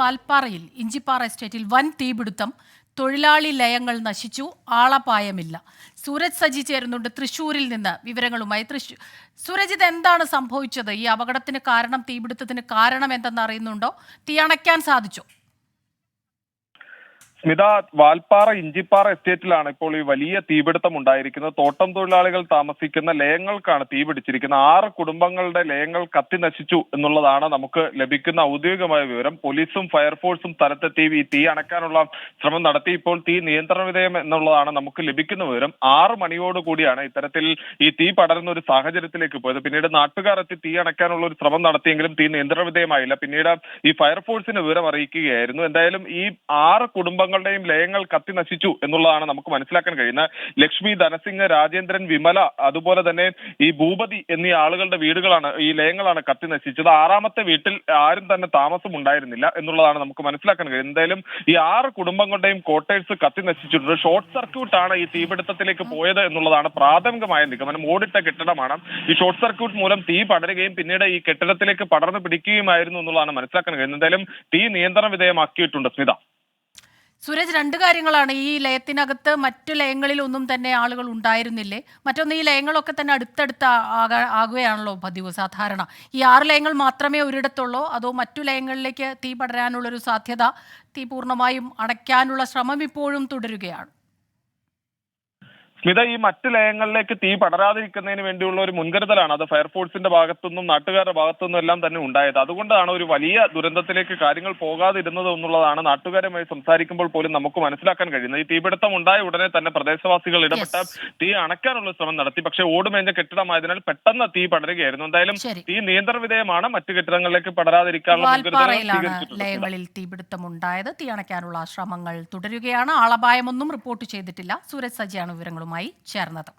വാൽപ്പാറയിൽ ഇഞ്ചിപ്പാറ എസ്റ്റേറ്റിൽ വൻ തീപിടുത്തം തൊഴിലാളി ലയങ്ങൾ നശിച്ചു ആളപായമില്ല. സൂരജ് സജി ചേരുന്നുണ്ട് തൃശൂരിൽ നിന്ന് വിവരങ്ങളുമായി. തൃശൂർ സൂരജ് ഇത് എന്താണ് സംഭവിച്ചത്? ഈ അപകടത്തിന് കാരണം തീപിടുത്തത്തിന് കാരണം എന്തെന്ന് അറിയുന്നുണ്ടോ? തീ അണയ്ക്കാൻ സാധിച്ചോ? സ്മിത വാൽപ്പാറ ഇഞ്ചിപ്പാറ എസ്റ്റേറ്റിലാണ് ഇപ്പോൾ ഈ വലിയ തീപിടുത്തം ഉണ്ടായിരിക്കുന്നത്. തോട്ടം തൊഴിലാളികൾ താമസിക്കുന്ന ലയങ്ങൾക്കാണ് തീ പിടിച്ചിരിക്കുന്നത് ആറ് കുടുംബങ്ങളുടെ ലയങ്ങൾ കത്തി നശിച്ചു എന്നുള്ളതാണ് നമുക്ക് ലഭിക്കുന്ന ഔദ്യോഗികമായ വിവരം. പോലീസും ഫയർഫോഴ്സും സ്ഥലത്തെത്തി ഈ തീ അണക്കാനുള്ള ശ്രമം നടത്തി. ഇപ്പോൾ തീ നിയന്ത്രണ വിധേയം എന്നുള്ളതാണ് നമുക്ക് ലഭിക്കുന്ന വിവരം. ആറ് മണിയോട് കൂടിയാണ് ഇത്തരത്തിൽ ഈ തീ പടരുന്ന ഒരു സാഹചര്യത്തിലേക്ക് പോയത്. പിന്നീട് നാട്ടുകാർ എത്തി തീ അണക്കാനുള്ള ഒരു ശ്രമം നടത്തിയെങ്കിലും തീ നിയന്ത്രണ വിധേയമായില്ല. പിന്നീട് ഈ ഫയർഫോഴ്സിന് വിവരം അറിയിക്കുകയായിരുന്നു. എന്തായാലും ഈ ആറ് കുടുംബങ്ങളുടെയും ലയങ്ങൾ കത്തി നശിച്ചു എന്നുള്ളതാണ് നമുക്ക് മനസ്സിലാക്കാൻ കഴിയുന്നത്. ലക്ഷ്മി ധനസിംഗ് രാജേന്ദ്രൻ വിമല അതുപോലെ തന്നെ ഈ ഭൂപതി എന്നീ ആളുകളുടെ വീടുകളാണ് ഈ ലയങ്ങളാണ് കത്തി നശിച്ചത്. ആറാമത്തെ വീട്ടിൽ ആരും തന്നെ താമസം ഉണ്ടായിരുന്നില്ല എന്നുള്ളതാണ് നമുക്ക് മനസ്സിലാക്കാൻ കഴിയുന്നത്. എന്തായാലും ഈ ആറ് കുടുംബങ്ങളുടെയും ക്വാർട്ടേഴ്സ് കത്തി നശിച്ചിട്ടുണ്ട്. ഷോർട്ട് സർക്യൂട്ട് ആണ് ഈ തീപിടുത്തത്തിലേക്ക് പോയത് എന്നുള്ളതാണ് പ്രാഥമികമായ നിഗമനം. ഓടിട്ട കെട്ടിടമാണ്. ഈ ഷോർട്ട് സർക്യൂട്ട് മൂലം തീ പടരുകയും പിന്നീട് ഈ കെട്ടിടത്തിലേക്ക് പടർന്നു പിടിക്കുകയുമായിരുന്നു എന്നുള്ളതാണ് മനസ്സിലാക്കാൻ കഴിയുന്നത്. എന്തായാലും തീ നിയന്ത്രണ വിധേയമാക്കിയിട്ടുണ്ട് സ്മിത. സൂരജ് രണ്ട് കാര്യങ്ങളാണ് ഈ ലയത്തിനകത്ത് മറ്റു ലയങ്ങളിൽ ഒന്നും തന്നെ ആളുകൾ ഉണ്ടായിരുന്നില്ലേ? മറ്റൊന്ന് ഈ ലയങ്ങളൊക്കെ തന്നെ അടുത്തടുത്ത് ആകാ- ആകുകയാണല്ലോ പതിവ് സാധാരണ. ഈ ആറ് ലയങ്ങൾ മാത്രമേ ഒരിടത്തുള്ളൂ. അതോ മറ്റു ലയങ്ങളിലേക്ക് തീ പടരാനുള്ളൊരു സാധ്യത തീ പൂർണമായും അടയ്ക്കാനുള്ള ശ്രമം ഇപ്പോഴും തുടരുകയാണ്. സ്മിത ഈ മറ്റ് ലയങ്ങളിലേക്ക് തീ പടരാതിരിക്കുന്നതിന് വേണ്ടിയുള്ള ഒരു മുൻകരുതലാണ് അത് ഫയർഫോഴ്സിന്റെ ഭാഗത്തുനിന്നും നാട്ടുകാരുടെ ഭാഗത്തുനിന്നും എല്ലാം തന്നെ ഉണ്ടായത്. അതുകൊണ്ടാണ് ഒരു വലിയ ദുരന്തത്തിലേക്ക് കാര്യങ്ങൾ പോകാതിരുന്നത് എന്നുള്ളതാണ് നാട്ടുകാരുമായി സംസാരിക്കുമ്പോൾ പോലും നമുക്ക് മനസ്സിലാക്കാൻ കഴിയുന്നത്. ഈ തീപിടുത്തം ഉണ്ടായ ഉടനെ തന്നെ പ്രദേശവാസികൾ ഇടപെട്ട തീ അണയ്ക്കാനുള്ള ശ്രമം നടത്തി. പക്ഷേ ഓടുമേഞ്ഞ കെട്ടിടമായതിനാൽ പെട്ടെന്ന് തീ പടരുകയായിരുന്നു. എന്തായാലും. തീ നിയന്ത്രണ വിധേയമാണ് മറ്റു കെട്ടിടങ്ങളിലേക്ക് പടരാതിരിക്കാനുള്ള. ലയങ്ങളിൽ തീപിടുത്തമുണ്ടായത് തീ അണയ്ക്കാനുള്ള ശ്രമങ്ങൾ തുടരുകയാണ്. ആളപായമൊന്നും റിപ്പോർട്ട് ചെയ്തിട്ടില്ല. സൂരജ് സജിയാണ് വിവരങ്ങളുമായി ചേർന്നത്.